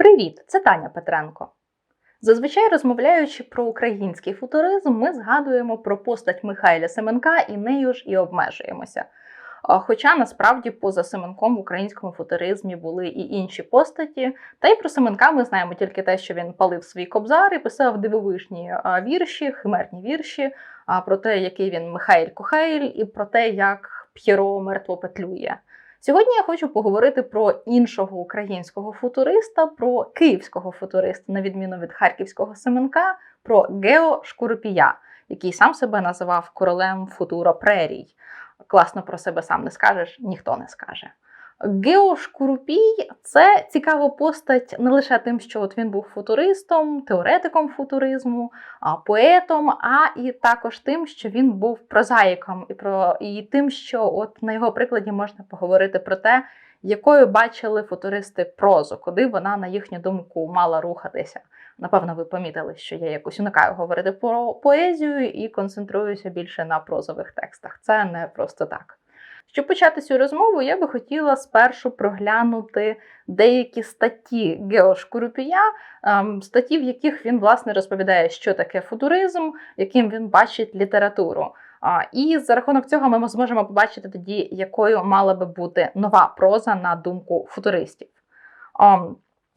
Привіт, це Таня Петренко. Зазвичай розмовляючи про український футуризм, ми згадуємо про постать Михайля Семенка і нею ж і обмежуємося. Хоча насправді поза Семенком в українському футуризмі були і інші постаті, та й про Семенка ми знаємо тільки те, що він палив свій кобзар і писав дивовижні вірші, химерні вірші, про те, який він Михайль Кохейль, і про те, як П'єро мертво петлює. Сьогодні я хочу поговорити про іншого українського футуриста, про київського футуриста, на відміну від харківського Семенка, про Гео Шкуропія, який сам себе називав королем футура прерій. Класно про себе сам не скажеш, ніхто не скаже. Гео Шкурупій це цікава постать не лише тим, що от він був футуристом, теоретиком футуризму, поетом, а і також тим, що він був прозаїком, і про і тим, що от на його прикладі можна поговорити про те, якою бачили футуристи прозу, куди вона, на їхню думку, мала рухатися. Напевно, ви помітили, що я якось уникаю говорити про поезію і концентруюся більше на прозових текстах. Це не просто так. Щоб почати цю розмову, я би хотіла спершу проглянути деякі статті Гео Шкурупія, ем, статті, в яких він власне розповідає, що таке футуризм, яким він бачить літературу. І за рахунок цього ми зможемо побачити тоді, якою мала би бути нова проза на думку футуристів.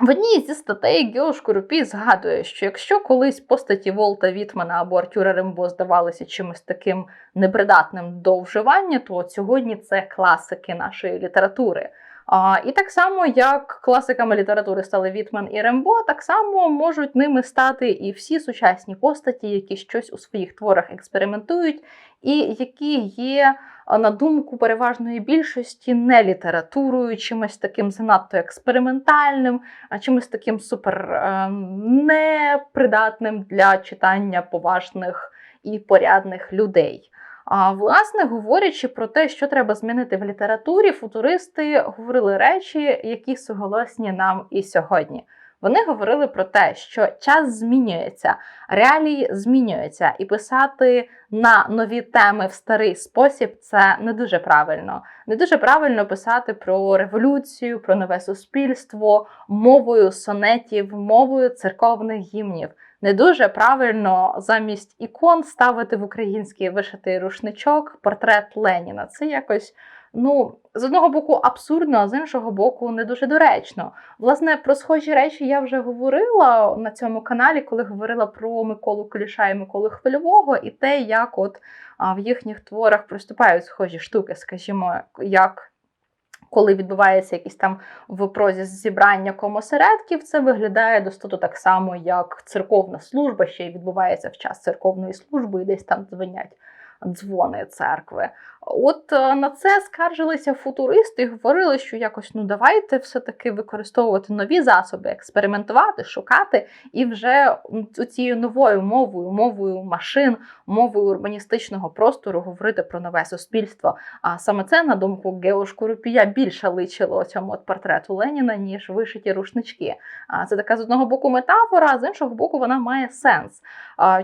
В одній зі статей Гео Шкурупій згадує, що якщо колись постаті Волта Вітмана або Артюра Рембо здавалися чимось таким непридатним до вживання, то от сьогодні це класики нашої літератури. А, І так само, як класиками літератури стали Вітмен і Рембо, так само можуть ними стати і всі сучасні постаті, які щось у своїх творах експериментують, і які є, на думку переважної більшості, не літературою, чимось таким занадто експериментальним, а чимось таким супер е, непридатним для читання поважних і порядних людей. А власне, говорячи про те, що треба змінити в літературі, футуристи говорили речі, які суголосні нам і сьогодні. Вони говорили про те, що час змінюється, реалії змінюються, і писати на нові теми в старий спосіб це не дуже правильно. Не дуже правильно писати про революцію, про нове суспільство мовою сонетів, мовою церковних гімнів. Не дуже правильно замість ікон ставити в український вишитий рушничок портрет Леніна. Це якось, ну, з одного боку, абсурдно, а з іншого боку, не дуже доречно. Власне, про схожі речі я вже говорила на цьому каналі, коли говорила про Миколу Куліша і Миколу Хвильового, і те, як от в їхніх творах приступають схожі штуки, скажімо, як. Коли відбувається якісь там в прозі зібрання комосередків, це виглядає достатньо так само, як церковна служба, ще й відбувається в час церковної служби, і десь там дзвонять дзвони церкви. От е, на це скаржилися футуристи і говорили, що якось ну давайте все-таки використовувати нові засоби, експериментувати, шукати, і вже цією новою мовою, мовою машин, мовою урбаністичного простору говорити про нове суспільство. А саме це, на думку Гео Шкурупія, більше личило цьому от портрету Леніна, ніж вишиті рушнички. А це така з одного боку метафора, а з іншого боку, вона має сенс.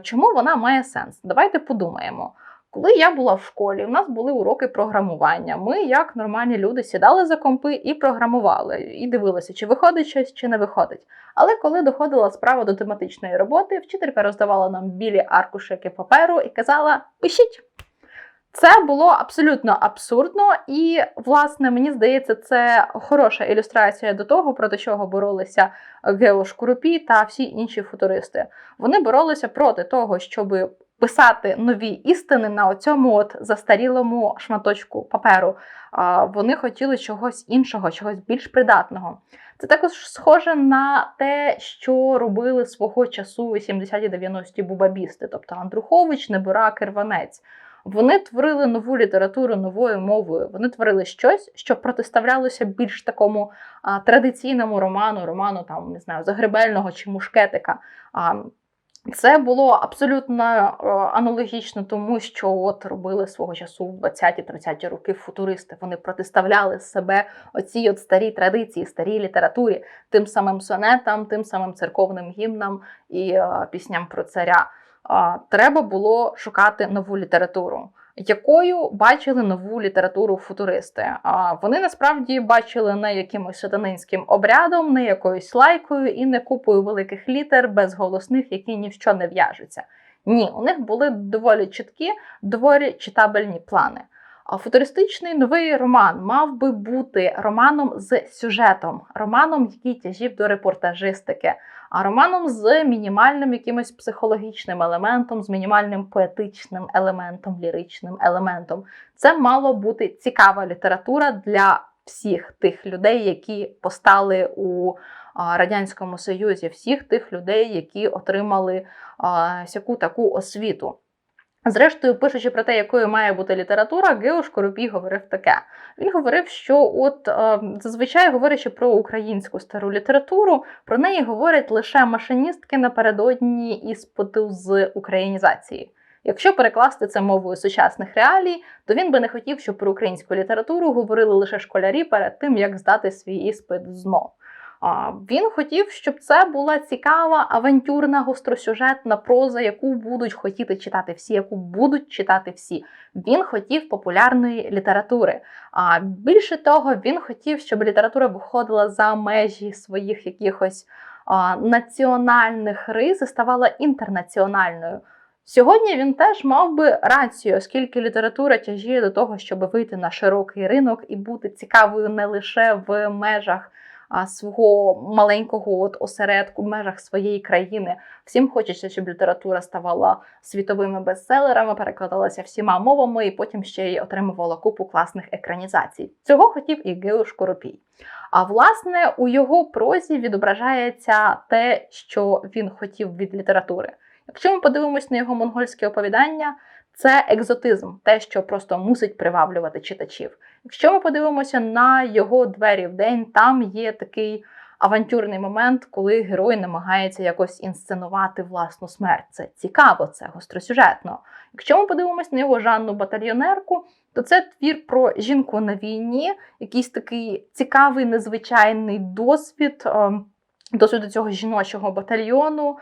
Чому вона має сенс? Давайте подумаємо. Коли я була в школі, у нас були уроки програмування. Ми, як нормальні люди, сідали за компи і програмували, і дивилися, чи виходить щось, чи не виходить. Але коли доходила справа до тематичної роботи, вчителька роздавала нам білі аркушики паперу і казала: пишіть. Це було абсолютно абсурдно, і, власне, мені здається, це хороша ілюстрація до того, проти чого боролися Гео Шкурупі та всі інші футуристи. Вони боролися проти того, щоб писати нові істини на цьому от застарілому шматочку паперу. Вони хотіли чогось іншого, чогось більш придатного. Це також схоже на те, що робили свого часу 80-90-ті бубабісти, тобто Андрухович, Небурак, Ірванець. Вони творили нову літературу новою мовою. Вони творили щось, що протиставлялося більш такому а, традиційному роману, роману там не знаю, Загребельного чи Мушкетика. А, це було абсолютно аналогічно тому, що от робили свого часу в 20-30-ті роки футуристи. Вони протиставляли себе оцій от старій традиції, старій літературі, тим самим сонетам, тим самим церковним гімнам і пісням про царя. Треба було шукати нову літературу. Якою бачили нову літературу футуристи. А вони насправді бачили не якимось сатанинським обрядом, не якоюсь лайкою і не купою великих літер безголосних, які ні не в'яжуться. Ні, у них були доволі чіткі, доволі читабельні плани. Футуристичний новий роман мав би бути романом з сюжетом, романом, який тяжів до репортажистики, а романом з мінімальним якимось психологічним елементом, з мінімальним поетичним елементом, ліричним елементом. Це мало бути цікава література для всіх тих людей, які постали у радянському союзі, всіх тих людей, які отримали сяку таку освіту. Зрештою, пишучи про те, якою має бути література, Геош Коропій говорив таке. Він говорив, що от е, зазвичай говорячи про українську стару літературу, про неї говорять лише машиністки напередодні іспиту з українізації. Якщо перекласти це мовою сучасних реалій, то він би не хотів, щоб про українську літературу говорили лише школярі перед тим, як здати свій іспит знов. Він хотів, щоб це була цікава, авантюрна, гостросюжетна проза, яку будуть хотіти читати всі, яку будуть читати всі. Він хотів популярної літератури. А більше того, він хотів, щоб література виходила за межі своїх якихось національних рис і ставала інтернаціональною. Сьогодні він теж мав би рацію, оскільки література тяжіє до того, щоб вийти на широкий ринок і бути цікавою не лише в межах свого маленького от осередку в межах своєї країни. Всім хочеться, щоб література ставала світовими бестселерами, перекладалася всіма мовами, і потім ще й отримувала купу класних екранізацій. Цього хотів і Геуш Коропій. А власне у його прозі відображається те, що він хотів від літератури. Якщо ми подивимось на його монгольське оповідання, це екзотизм, те, що просто мусить приваблювати читачів. Якщо ми подивимося на його двері в день, там є такий авантюрний момент, коли герой намагається якось інсценувати власну смерть. Це цікаво, це гостросюжетно. Якщо ми подивимося на його Жанну батальйонерку, то це твір про жінку на війні, якийсь такий цікавий, незвичайний досвід. Ем, досвід цього жіночого батальйону,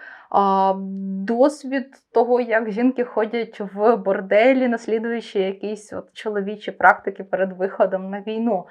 досвід того, як жінки ходять в борделі, наслідуючи якісь от чоловічі практики перед виходом на війну.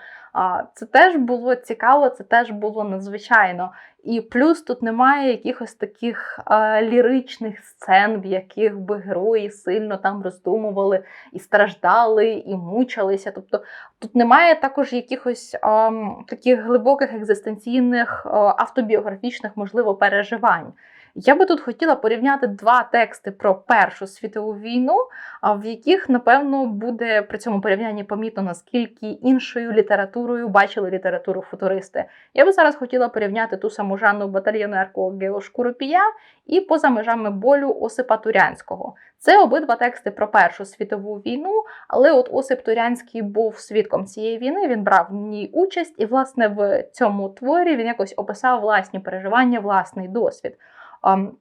Це теж було цікаво, це теж було надзвичайно. І плюс тут немає якихось таких а, ліричних сцен, в яких би герої сильно там роздумували і страждали, і мучилися. Тобто тут немає також якихось а, таких глибоких екзистенційних а, автобіографічних, можливо, переживань. Я би тут хотіла порівняти два тексти про Першу світову війну, в яких, напевно, буде при цьому порівнянні помітно, наскільки іншою літературою бачили літературу футуристи. Я би зараз хотіла порівняти ту саму Жанну батальйонерку Геошку Рупія і поза межами болю Осипа Турянського. Це обидва тексти про Першу світову війну, але от Осип Турянський був свідком цієї війни, він брав в ній участь, і, власне, в цьому творі він якось описав власні переживання, власний досвід. Um,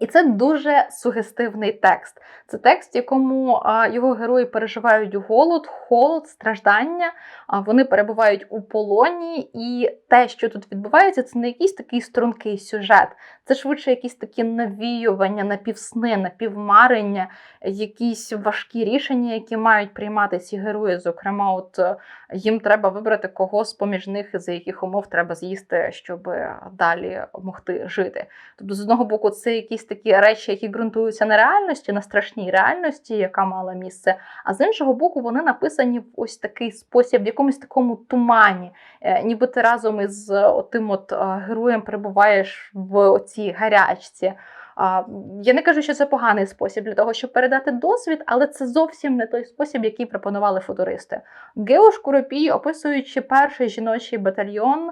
І це дуже сугестивний текст. Це текст, в якому його герої переживають голод, холод, страждання. Вони перебувають у полоні, і те, що тут відбувається, це не якийсь такий стрункий сюжет. Це швидше якісь такі навіювання, напівсни, напівмарення, якісь важкі рішення, які мають приймати ці герої. Зокрема, от е, їм треба вибрати кого з поміж них, за яких умов треба з'їсти, щоб далі могти жити. Тобто, з одного боку, це якісь такі речі, які ґрунтуються на реальності, на страшній реальності, яка мала місце. А з іншого боку, вони написані в ось такий спосіб, в якомусь такому тумані, е, ніби ти разом із тим от е, героєм перебуваєш в цій гарячці. Я не кажу, що це поганий спосіб для того, щоб передати досвід, але це зовсім не той спосіб, який пропонували футуристи. Геош Куропій, описуючи перший жіночий батальйон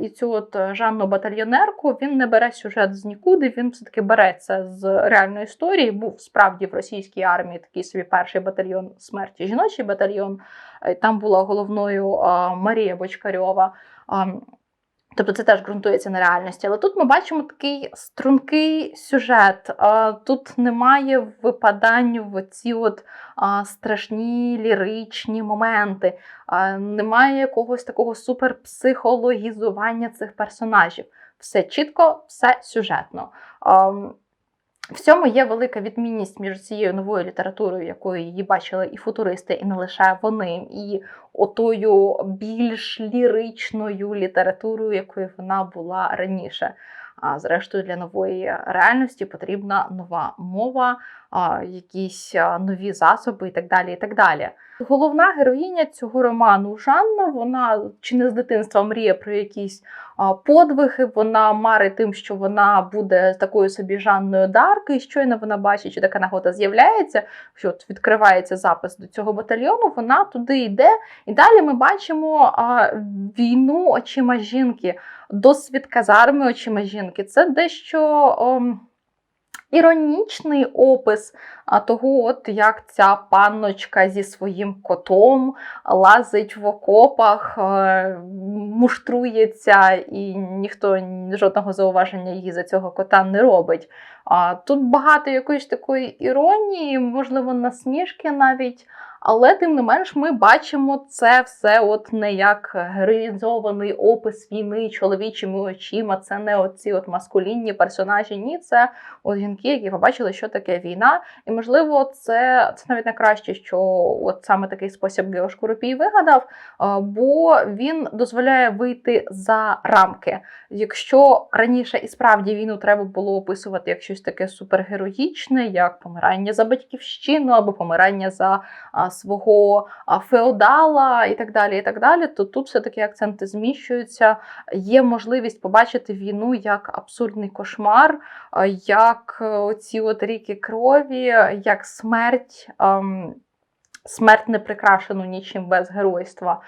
і цю от Жанну батальйонерку, він не бере сюжет з нікуди. Він все таки береться з реальної історії. Був справді в російській армії такий собі перший батальйон смерті, жіночий батальйон. Там була головною Марія Бочкарьова. Тобто це теж ґрунтується на реальності. Але тут ми бачимо такий стрункий сюжет. Тут немає випадань в ці от страшні ліричні моменти, немає якогось такого суперпсихологізування цих персонажів. Все чітко, все сюжетно. В цьому є велика відмінність між цією новою літературою, якою її бачили і футуристи, і не лише вони, і отою більш ліричною літературою, якою вона була раніше. А зрештою, для нової реальності потрібна нова мова, якісь нові засоби і так далі. і так далі. Головна героїня цього роману Жанна, вона чи не з дитинства мріє про якісь подвиги. Вона марить тим, що вона буде такою собі Жанною Дарк, і щойно вона бачить, що така нагода з'являється, що от відкривається запис до цього батальйону. Вона туди йде, і далі ми бачимо війну очима жінки, досвід казарми очима жінки. Це дещо. Ом, Іронічний опис того, от як ця панночка зі своїм котом лазить в окопах, е, муштрується, і ніхто жодного зауваження її за цього кота не робить. Тут багато якоїсь такої іронії, можливо, насмішки навіть. Але тим не менш ми бачимо це все от не як героїзований опис війни чоловічими очима. Це не оці от маскулінні персонажі. Ні, це от жінки, які побачили, що таке війна. І можливо, це це навіть не краще, що от саме такий спосіб Геош Куропій вигадав, бо він дозволяє вийти за рамки. Якщо раніше і справді війну треба було описувати як щось таке супергероїчне, як помирання за батьківщину або помирання за свого феодала і так далі, і так далі, то тут все-таки акценти зміщуються. Є можливість побачити війну як абсурдний кошмар, як оці от ріки крові, як смерть. Смерть не прикрашену нічим без геройства.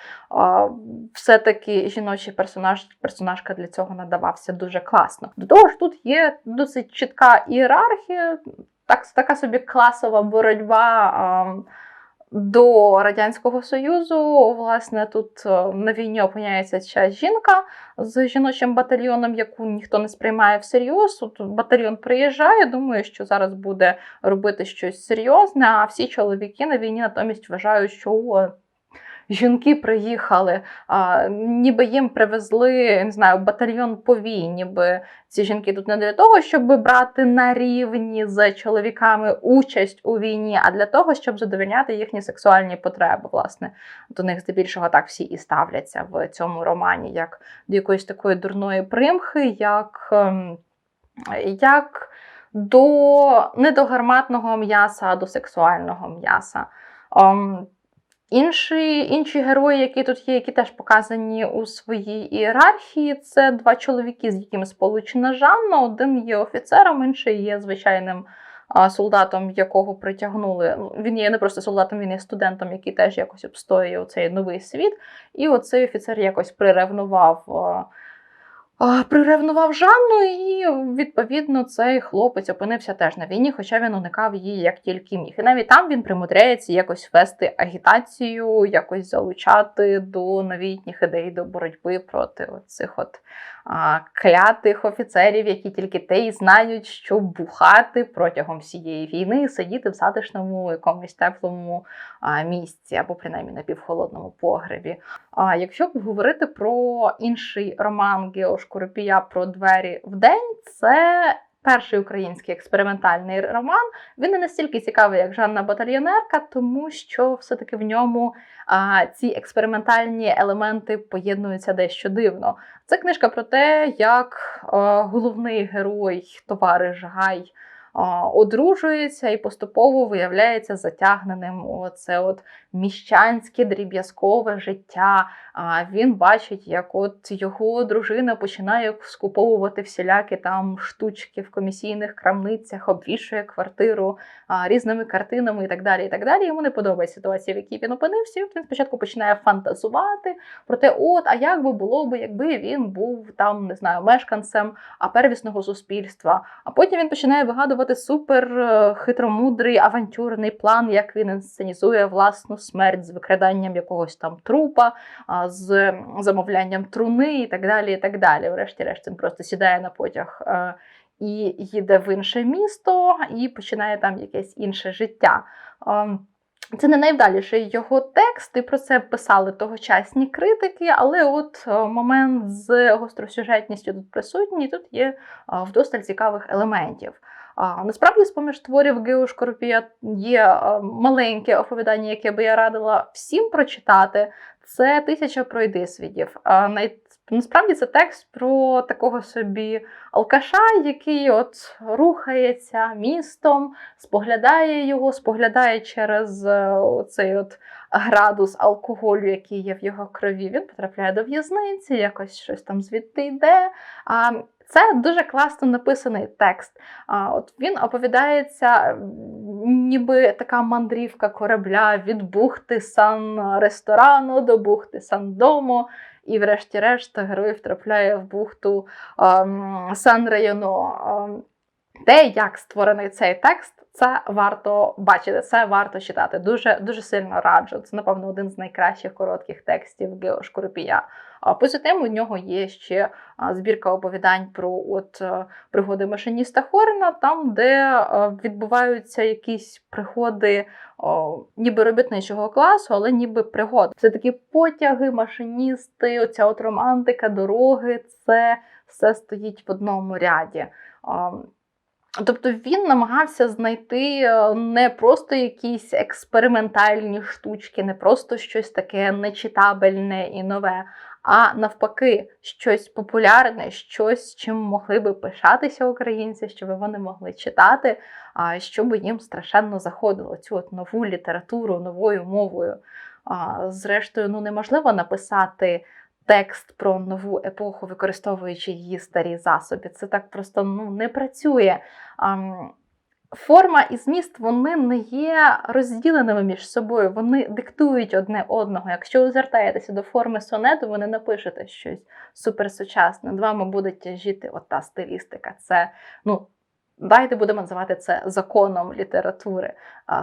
Все-таки жіночий персонаж, персонажка для цього надавався дуже класно. До того ж, тут є досить чітка ієрархія, так, така собі класова боротьба до Радянського Союзу, власне, тут е, на війні опиняється ця жінка з жіночим батальйоном, яку ніхто не сприймає всерйоз. Тут батальйон приїжджає, думає, що зараз буде робити щось серйозне. А всі чоловіки на війні натомість вважають, що жінки приїхали, а, ніби їм привезли не знаю, батальйон повій, ніби ці жінки тут не для того, щоб брати на рівні з чоловіками участь у війні, а для того, щоб задовольняти їхні сексуальні потреби. Власне, до них здебільшого так всі і ставляться в цьому романі, як до якоїсь такої дурної примхи, як. Ем, як до не до гарматного м'яса, а до сексуального м'яса. Інші інші герої, які тут є, які теж показані у своїй ієрархії, це два чоловіки, з якими сполучена Жанна. Один є офіцером, інший є звичайним солдатом, якого притягнули. Ну, він є не просто солдатом, він є студентом, який теж якось обстоює цей новий світ. І оцей офіцер якось приревнував приревнував Жанну, і відповідно цей хлопець опинився теж на війні, хоча він уникав її як тільки міг. І навіть там він примудряється якось вести агітацію, якось залучати до новітніх ідей до боротьби проти цих от клятих офіцерів, які тільки те й знають, що бухати протягом всієї війни і сидіти в затишному якомусь теплому місці або принаймні на півхолодному погребі. А якщо говорити про інший роман Гео Шкуропія про двері в день, це перший український експериментальний роман. Він не настільки цікавий, як Жанна Батальйонерка, тому що все-таки в ньому а, ці експериментальні елементи поєднуються дещо дивно. Це книжка про те, як а, головний герой, товариш Гай одружується і поступово виявляється затягненим оце от міщанське дріб'язкове життя. А Він бачить, як от його дружина починає скуповувати всілякі там штучки в комісійних крамницях, обвішує квартиру різними картинами і так далі. і так далі. Йому не подобається ситуація, в якій він опинився. Він спочатку починає фантазувати про те, от, а як би було б, якби він був там, не знаю, мешканцем первісного суспільства. А потім він починає вигадувати вигадувати супер е, хитромудрий авантюрний план, як він інсценізує власну смерть з викраданням якогось там трупа, з замовлянням труни і так далі. і так далі. Врешті-решт він просто сідає на потяг. Е, і їде в інше місто і починає там якесь інше життя. Ем, Це не найвдаліший його текст, і про це писали тогочасні критики, але от е, момент з гостросюжетністю тут присутній, тут є е, вдосталь цікавих елементів. А, насправді, з поміж творів Гео Шкорпія є е, маленьке оповідання, яке би я радила всім прочитати. Це тисяча пройдисвідів. Насправді це текст про такого собі алкаша, який от рухається містом, споглядає його, споглядає через е, цей от градус алкоголю, який є в його крові. Він потрапляє до в'язниці, якось щось там звідти йде. А, Це дуже класно написаний текст. От Він оповідається, ніби така мандрівка корабля від бухти сан-ресторану до бухти сан-дому. І, врешті-решт, герой втрапляє в бухту ем, Сан-Районо. Те, як створений цей текст, це варто бачити, це варто читати. Дуже дуже сильно раджу. Це, напевно, один з найкращих коротких текстів Гео. А потім у нього є ще збірка оповідань про от е, пригоди машиніста Хорна, там, де е, відбуваються якісь пригоди о, ніби робітничого класу, але ніби пригоди. Це такі потяги, машиністи, оця от романтика, дороги, це все стоїть в одному ряді. Тобто він намагався знайти е, не просто якісь експериментальні штучки, не просто щось таке нечитабельне і нове, а навпаки, щось популярне, щось, чим могли би пишатися українці, щоб вони могли читати, а щоб їм страшенно заходило цю от нову літературу новою мовою. А, Зрештою, ну неможливо написати текст про нову епоху, використовуючи її старі засоби. Це так просто ну, не працює. Форма і зміст вони не є розділеними між собою, вони диктують одне одного. Якщо ви звертаєтеся до форми сонету, ви не напишете щось суперсучасне. Над вами буде тяжіти ота стилістика. Це ну, Дайте будемо називати це законом літератури.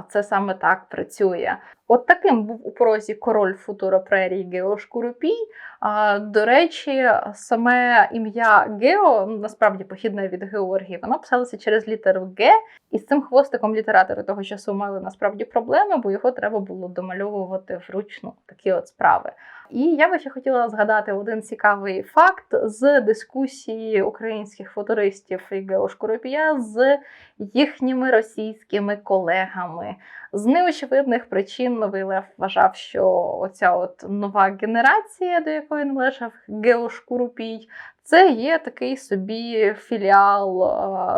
Це саме так працює. От таким був у прозі король футуропрерії Гео Шкурупій. А, До речі, саме ім'я Гео, насправді похідне від Георгії, воно писалося через літеру Г, і з цим хвостиком літератори того часу мали насправді проблеми, бо його треба було домальовувати вручну такі от справи. І я би ще хотіла згадати один цікавий факт з дискусії українських футуристів і Гео Шкуропія з їхніми російськими колегами. З неочевидних причин Новий Лев вважав, що оця от нова генерація, до якої належав Гео Шкурупій, це є такий собі філіал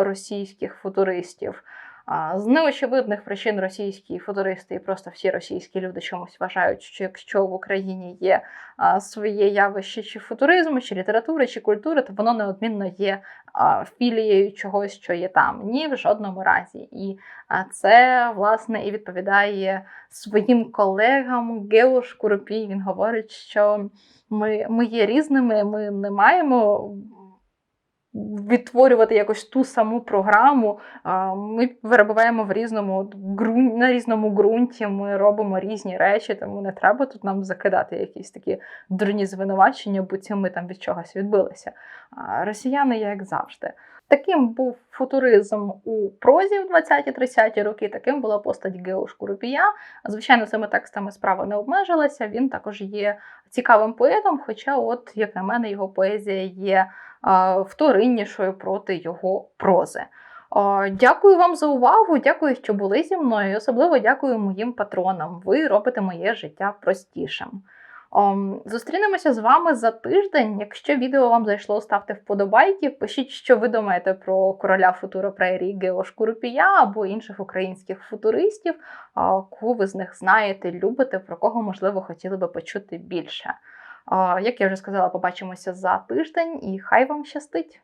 російських футуристів. З неочевидних причин російські футуристи і просто всі російські люди чомусь вважають, що якщо в Україні є своє явище чи футуризму, чи літератури, чи культури, то воно неодмінно є філією чогось, що є там. Ні, в жодному разі. І це, власне, і відповідає своїм колегам Гео Шкуропій. Він говорить, що ми, ми є різними, ми не маємо відтворювати якось ту саму програму. Ми виробляємо в різному на різному ґрунті, ми робимо різні речі, тому не треба тут нам закидати якісь такі дурні звинувачення, бо ці ми там від чогось відбилися. Росіяни, як завжди. Таким був футуризм у прозі в 20-30-ті роки, таким була постать Гео Шкурупія. Звичайно, цими текстами справа не обмежилася. Він також є цікавим поетом, хоча, от, як на мене, його поезія є вториннішою проти його прози. Дякую вам за увагу, дякую, що були зі мною. і Особливо дякую моїм патронам. Ви робите моє життя простішим. Зустрінемося з вами за тиждень. Якщо відео вам зайшло, ставте вподобайки. Пишіть, що ви думаєте про короля футуро Прейрі Гео Шкурупія або інших українських футуристів, кого ви з них знаєте, любите, про кого, можливо, хотіли би почути більше. Як я вже сказала, побачимося за тиждень і хай вам щастить!